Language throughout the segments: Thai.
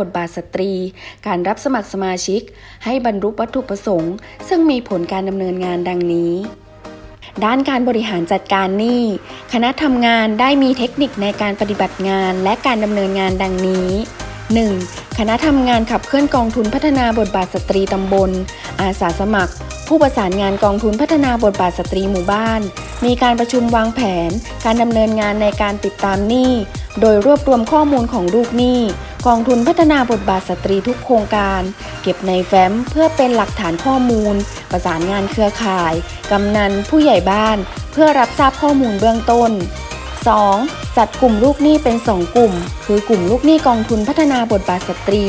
บทบาทสตรี การรับสมัครสมาชิก ให้บรรลุวัตถุประสงค์ ซึ่งมีผลการดำเนินงานดังนี้ด้านการบริหารจัดการหนี้ คณะทำงานได้มีเทคนิคในการปฏิบัติงานและการดำเนินงานดังนี้ 1. คณะทำงานขับเคลื่อนกองทุนพัฒนาบทบาทสตรีตำบล อาสาสมัคร ผู้ประสานงานกองทุนพัฒนาบทบาทสตรีหมู่บ้าน มีการประชุมวางแผน การดำเนินงานในการติดตามหนี้ โดยรวบรวมข้อมูลของลูกหนี้ กองทุนพัฒนาบทบาทสตรีทุกโครงการ เก็บในแฟ้มเพื่อเป็นหลักฐานข้อมูล ประสานงานเครือข่าย กำนันผู้ใหญ่บ้าน เพื่อรับทราบข้อมูลเบื้องต้น 2. จัดกลุ่มลูกหนี้เป็น 2 กลุ่ม คือกลุ่มลูกหนี้กองทุนพัฒนาบทบาทสตรี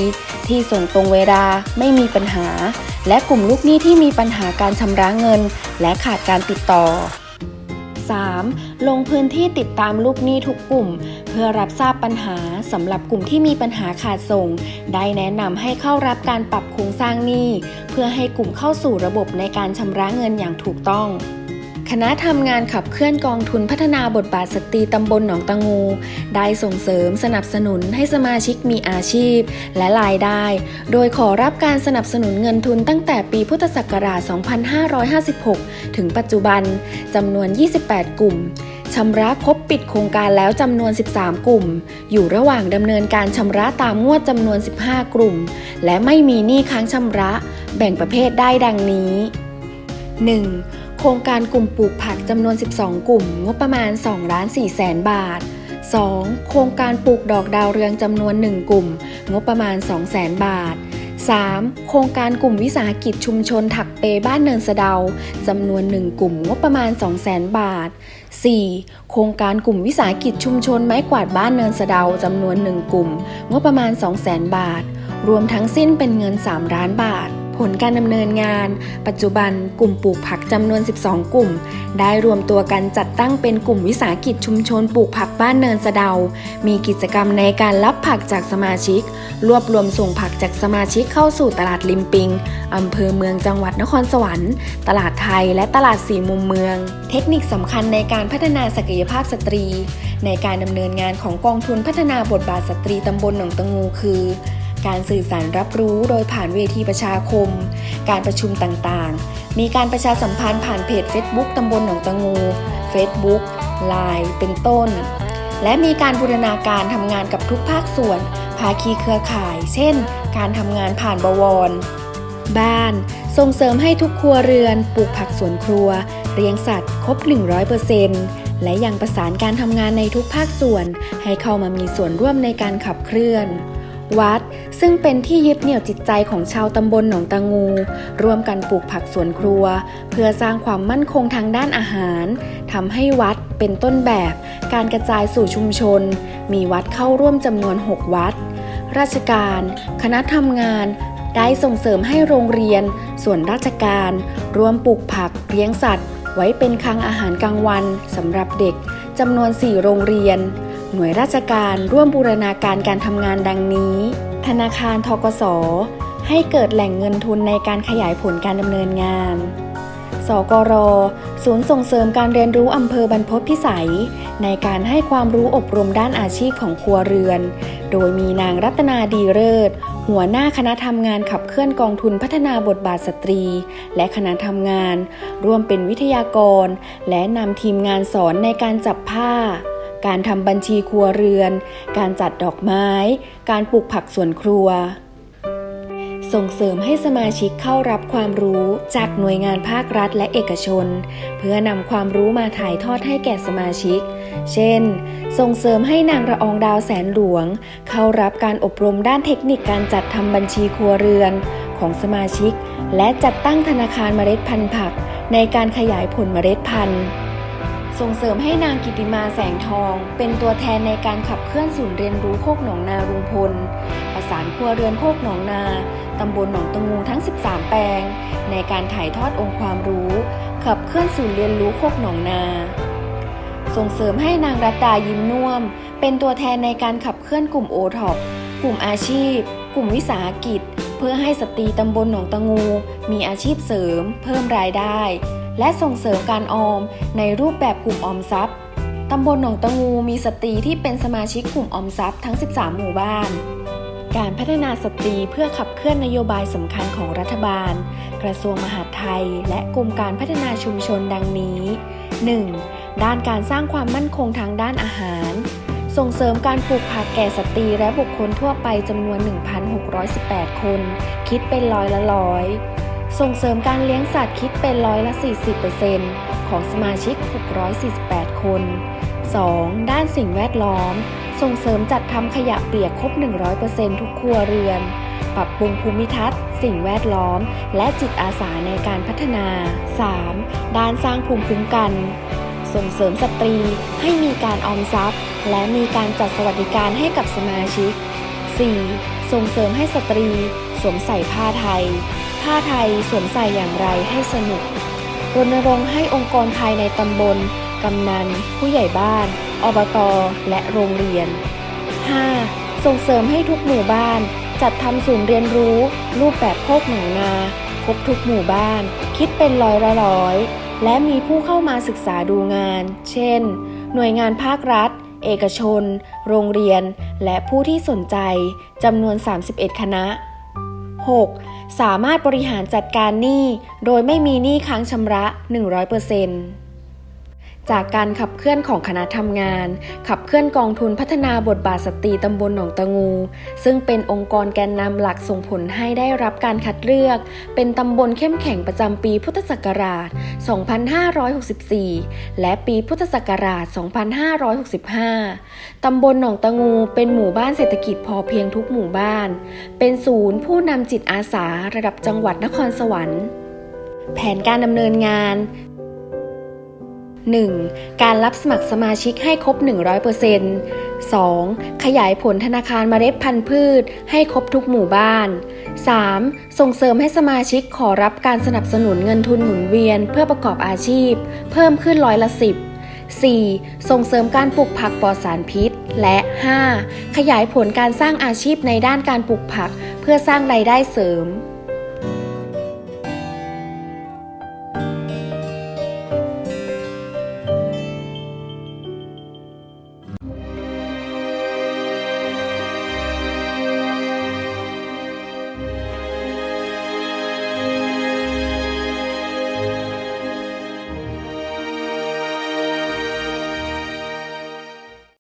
ที่ส่งตรงเวลาไม่มีปัญหา และกลุ่มลูกหนี้ที่มีปัญหาการชำระเงิน และขาดการติดต่อ 3. ลงพื้นที่ติดตามลูกหนี้ทุกกลุ่ม เพื่อรับทราบปัญหาสำหรับกลุ่มที่มีปัญหาขาดส่ง ได้แนะนำให้เข้ารับการปรับโครงสร้างหนี้ เพื่อให้กลุ่มเข้าสู่ระบบในการชำระเงินอย่างถูกต้อง คณะทำงานขับเคลื่อนกองทุนพัฒนาบทบาทสตรีตำบลหนองตะงู ได้ส่งเสริมสนับสนุนให้สมาชิกมีอาชีพ และรายได้ โดยขอรับการสนับสนุนเงินทุนตั้งแต่ปีพุทธศักราช 2556 ถึงปัจจุบันจำนวน 28 กลุ่มชำระครบปิดโครงการแล้วจำนวน 13 กลุ่ม อยู่ระหว่างดำเนินการชำระตามงวดจำนวน 15 กลุ่ม และไม่มีหนี้ค้างชำระ แบ่งประเภทได้ดังนี้ 1. โครงการกลุ่มปลูกผักจำนวน 12 กลุ่ม งบประมาณ2ล้าน4แสนบาท 2. โครงการปลูกดอกดาวเรืองจำนวน 1 กลุ่ม งบประมาณ2แสนบาท 3. โครงการกลุ่มวิสาหกิจชุมชนถักเปบ้านเนินสะเดาจำนวน 1 กลุ่ม งบประมาณ 2 0 0แสนบาท 4. โครงการกลุ่มวิสาหกิจชุมชนไม้กวาดบ้านเนินสะเดาจำนวน 1 กลุ่ม งบประมาณ 2 0 0แสนบาท รวมทั้งสิ้นเป็นเงิน 3 ล้านบาท ผลการดำเนินงาน ปัจจุบันกลุ่มปลูกผักจำนวน 12 กลุ่ม ได้รวมตัวกันจัดตั้งเป็นกลุ่มวิสาหกิจชุมชนปลูกผักบ้านเนินสะเดา มีกิจกรรมในการรับผักจากสมาชิก รวบรวมส่งผักจากสมาชิกเข้าสู่ตลาดริมปิงอำเภอเมืองจังหวัดนครสวรรค์ ตลาดไทยและตลาดสี่มุมเมือง เทคนิคสำคัญในการพัฒนาศักยภาพสตรี ในการดำเนินงานของกองทุนพัฒนาบทบาทสตรีตำบลหนองตะงูคือ การสื่อสารรับรู้โดยผ่านเวทีประชาคม การประชุมต่างๆ มีการประชาสัมพันธ์ผ่านเพจ Facebook ตำบลหนองตะงู Facebook Line เป็นต้น และมีการบูรณาการทำงานกับทุกภาคส่วน ภาคีเครือข่าย เช่น การทำงานผ่านบวร บ้าน ส่งเสริมให้ทุกครัวเรือนปลูกผักสวนครัว เลี้ยงสัตว์ ครบ 100%และยังประสานการทำงานในทุกภาคส่วน ให้เข้ามามีส่วนร่วมในการขับเคลื่อน วัด ซึ่งเป็นที่ยึดเหนี่ยวจิตใจของชาวตำบลหนองตางู ร่วมกันปลูกผักสวนครัว เพื่อสร้างความมั่นคงทางด้านอาหารทำให้วัดเป็นต้นแบบ การกระจายสู่ชุมชน มีวัดเข้าร่วมจำนวน 6 วัด ราชการ คณะทำงานได้ส่งเสริมให้โรงเรียน ส่วนราชการรวมปลูกผักเลี้ยงสัตว์ ไว้เป็นคลังอาหารกลางวันสำหรับเด็กจำนวน 4 โรงเรียน หน่วยราชการร่วมบูรณาการการทำงานดังนี้ ธนาคารทกส ให้เกิดแหล่งเงินทุนในการขยายผลการดำเนินงาน สกร ศูนย์ส่งเสริมการเรียนรู้อำเภอบรรพตพิสัย ในการให้ความรู้อบรมด้านอาชีพของครัวเรือน โดยมีนางรัตนาดีเลิศหัวหน้าคณะทำงานขับเคลื่อนกองทุนพัฒนาบทบาทสตรี และคณะทำงาน ร่วมเป็นวิทยากร และนำทีมงานสอนในการจับผ้า การทำบัญชีครัวเรือน การจัดดอกไม้ การปลูกผักสวนครัว ส่งเสริมให้สมาชิกเข้ารับความรู้จากหน่วยงานภาครัฐและเอกชน เพื่อนำความรู้มาถ่ายทอดให้แก่สมาชิก เช่น ส่งเสริมให้นางระอองดาวแสนหลวง เข้ารับการอบรมด้านเทคนิคการจัดทำบัญชีครัวเรือนของสมาชิก และจัดตั้งธนาคารเมล็ดพันธุ์ผัก ในการขยายผลเมล็ดพันธุ์ ส่งเสริมให้นางกิติมาแสงทอง เป็นตัวแทนในการขับเคลื่อนศูนย์เรียนรู้โคกหนองนารุงพล ประสานครัวเรือนโคกหนองนา ตำบลหนองตะงูทั้ง 13 แปลง ในการถ่ายทอดองค์ความรู้ ขับเคลื่อนศูนย์เรียนรู้โคกหนองนา ส่งเสริมให้นางรัตดายิ้มน่วม เป็นตัวแทนในการขับเคลื่อนกลุ่มโอท็อปกลุ่มอาชีพ กลุ่มวิสาหกิจ เพื่อให้สตรีตำบลหนองตะงู มีอาชีพเสริม เพิ่มรายได้ และส่งเสริมการออมในรูปแบบกลุ่มออมทรัพย์ ตำบลหนองตะงูมีสตรีที่เป็นสมาชิกกลุ่มออมทรัพย์ทั้ง 13 หมู่บ้าน การพัฒนาสตรีเพื่อขับเคลื่อนนโยบายสำคัญของรัฐบาล กระทรวงมหาดไทย และกรมการพัฒนาชุมชนดังนี้ 1. ด้านการสร้างความมั่นคงทางด้านอาหาร ส่งเสริมการปลูกผักแก่สตรีและบุคคลทั่วไปจำนวน 1,618 คน คิดเป็นร้อยละร้อย ส่งเสริมการเลี้ยงสัตว์คิดเป็นร้อยละ 40%ของสมาชิก 648 คน 2. ด้านสิ่งแวดล้อม ส่งเสริมจัดทำขยะเปียกครบ 100%ทุกครัวเรือน ปรับปรุงภูมิทัศน์ สิ่งแวดล้อม และจิตอาสาในการพัฒนา 3. ด้านสร้างภูมิคุ้มกัน ส่งเสริมสตรีให้มีการออมทรัพย์ และมีการจัดสวัสดิการให้กับสมาชิก 4. ส่งเสริมให้สตรี สวมใส่ผ้าไทย ผ้าไทยสวมใส่อย่างไรให้สนุก รณรงค์ให้องค์กรภายในตำบล กำนัน ผู้ใหญ่บ้าน อบต และโรงเรียน 5. ส่งเสริมให้ทุกหมู่บ้าน จัดทำศูนย์เรียนรู้ รูปแบบโคกหนองนาครบทุกหมู่บ้าน คิดเป็นร้อยละร้อย และมีผู้เข้ามาศึกษาดูงาน เช่น หน่วยงานภาครัฐ เอกชน โรงเรียน และผู้ที่สนใจจำนวน 31 คณะ 6. สามารถบริหารจัดการหนี้ โดยไม่มีหนี้ค้างชำระ 100% จากการขับเคลื่อนของคณะทำงาน ขับเคลื่อนกองทุนพัฒนาบทบาทสตรีตำบลหนองตะงู ซึ่งเป็นองค์กรแกนนำหลักส่งผลให้ได้รับการคัดเลือก เป็นตำบลเข้มแข็งประจำปีพุทธศักราช 2564 และปีพุทธศักราช 2565 ตำบลหนองตะงูเป็นหมู่บ้านเศรษฐกิจพอเพียงทุกหมู่บ้าน เป็นศูนย์ผู้นำจิตอาสาระดับจังหวัดนครสวรรค์แผนการดำเนินงาน 1. การรับสมัครสมาชิกให้ครบ 100% 2. ขยายผลธนาคารเมล็ดพันธุ์พืช ให้ครบทุกหมู่บ้าน 3. ส่งเสริมให้สมาชิกขอรับการสนับสนุนเงินทุนหมุนเวียนเพื่อประกอบอาชีพ เพิ่มขึ้นร้อยละ 10 4. ส่งเสริมการปลูกผักปลอดสารพิษ และ 5. ขยายผลการสร้างอาชีพในด้านการปลูกผัก เพื่อสร้างรายได้เสริม